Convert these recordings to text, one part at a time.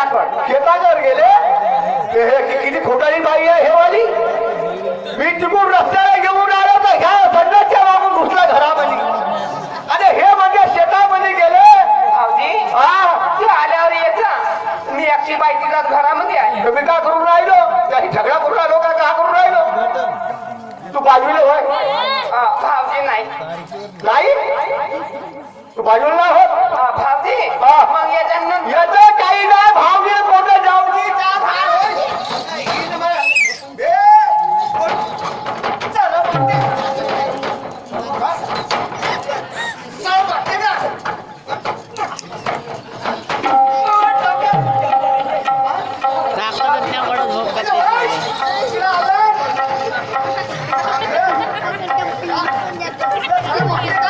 शेत- शेताकडे शेतावर गेले. हे हे किती खोटारी बाई आहे हे वाली? मी तिकडून रस्त्याला घेऊन आलो तर ह्या बंडाच्या मागून घुसला घरामध्ये. आणि हे म्हणजे शेतामध्ये गेले? आल्यावर येत मी एकटी बायची जात घरामध्ये आहे. मी का करून राहिलो? काही झगडा करून राहिलो का? का करून राहिलो? तू बाजूला होय. भाऊजी नाही. नाही? तू बाजूला होत? हा, भाऊजी हा. मग Vai morrer,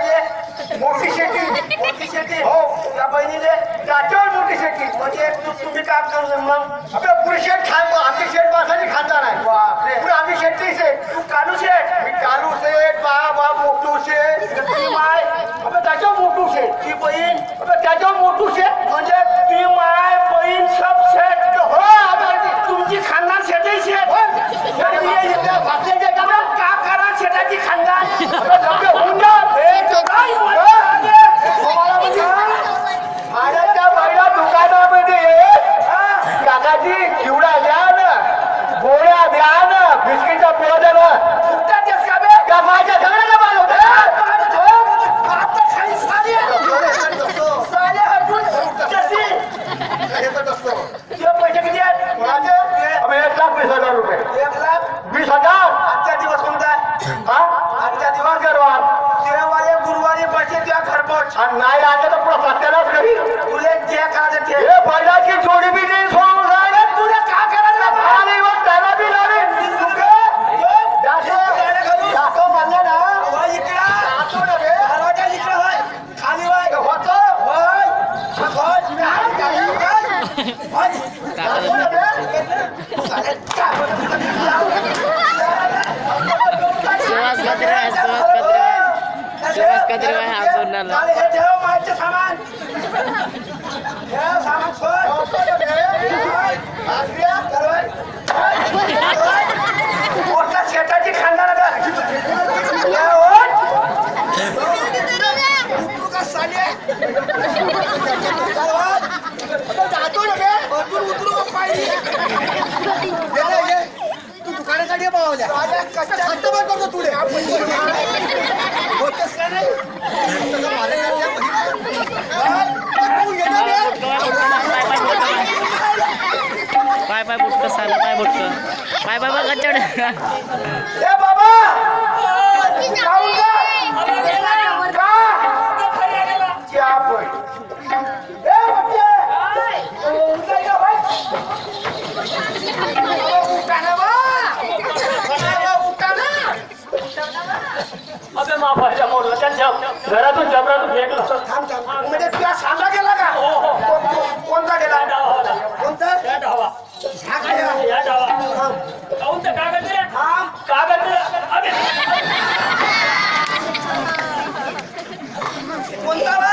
शेट मोठी शेती मोठी शेती हो त्या बहिणीने त्याच्यावर मोठी शेती म्हणजे तुम्ही काम करू मग आपलं पुरुष शेट खाय आम्ही शेट माणसाची खानदार आहे. पुढे आम्ही शेती शेट तू कालू शेट मी कालू शेट बा बा मोठू शेट ती माय आपलं त्याच्यावर मोठू शेट ती बहीण आपलं त्याच्यावर मोठू शेट म्हणजे ती माय बहीण सब शेट हो आम्ही- तुमची खानदान शेटही शेट का करा शेटाची खानदान होऊन जा काय अरे त्या पहिल्या दुकानामध्ये काकाजी चिवडा द्या ना गोळ्या द्या ना बिस्किटचा पुडा द्या ना का माझ्या सगळ्याला माल पैसे किती आहेत? आम्ही एक लाख वीस हजार रुपये. एक लाख वीस हजार? आजचा दिवस कोणता हा? आजचा दिवस गरवार देवाले गुरुवारी पैसे द्या घरपोच नाही आले तर पुढे सत्यालाच घरी तुले जे काय ते हे पहिल्याची जोडी बी नाही सुहास कदरे आहे सुहास कदरे आहे सुहास कदरे आहे हा सोडण्याला चालेल, हे ठेव माहिती सामान ठेव सामान कस्टमर करतो तुले होतेस का नाही? पाय पाय बुटकं साला पाय बुटकं. पाय पाय बघा चढ मोडलं त्यांच्या घरातून जबरातून फेकलं थांब. म्हणजे त्या सांगा गेला का हो, हो. को- को- कोणता गेला या डावा कोणता या डावा हा गेला. या डावा थांब. काहून ते कागद रे थांब. कागद रे अबे कोणता बा?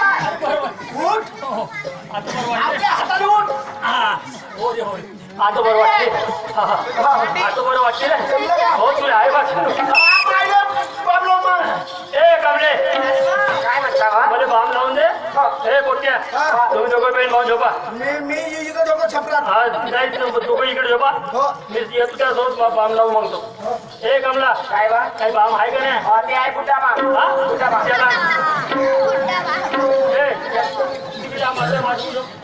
कोणता आता बरं वाटते आपल्या हाताने उठ. हा. हो रे, हो आता बरं वाटते हा, हा. आता बरं वाटते रे हो तुला आहे बघ ए कमले काय म्हणता बा? मला बाम लावून दे हे पोट्या हा. तुम्ही दोघं बहीण भाऊ झोपा मी मी इथं डोकं छपरात हा नाही दोघं इकडे झोपा हो. मी येतो त्यासोबत बा- बाम लावून मागतो ए कमला काय बा काही बाम आहे का नाही हा, ते आहे कुठं बा हा? कुठं बा चला. ए, तिकडे माझ्या माझ्या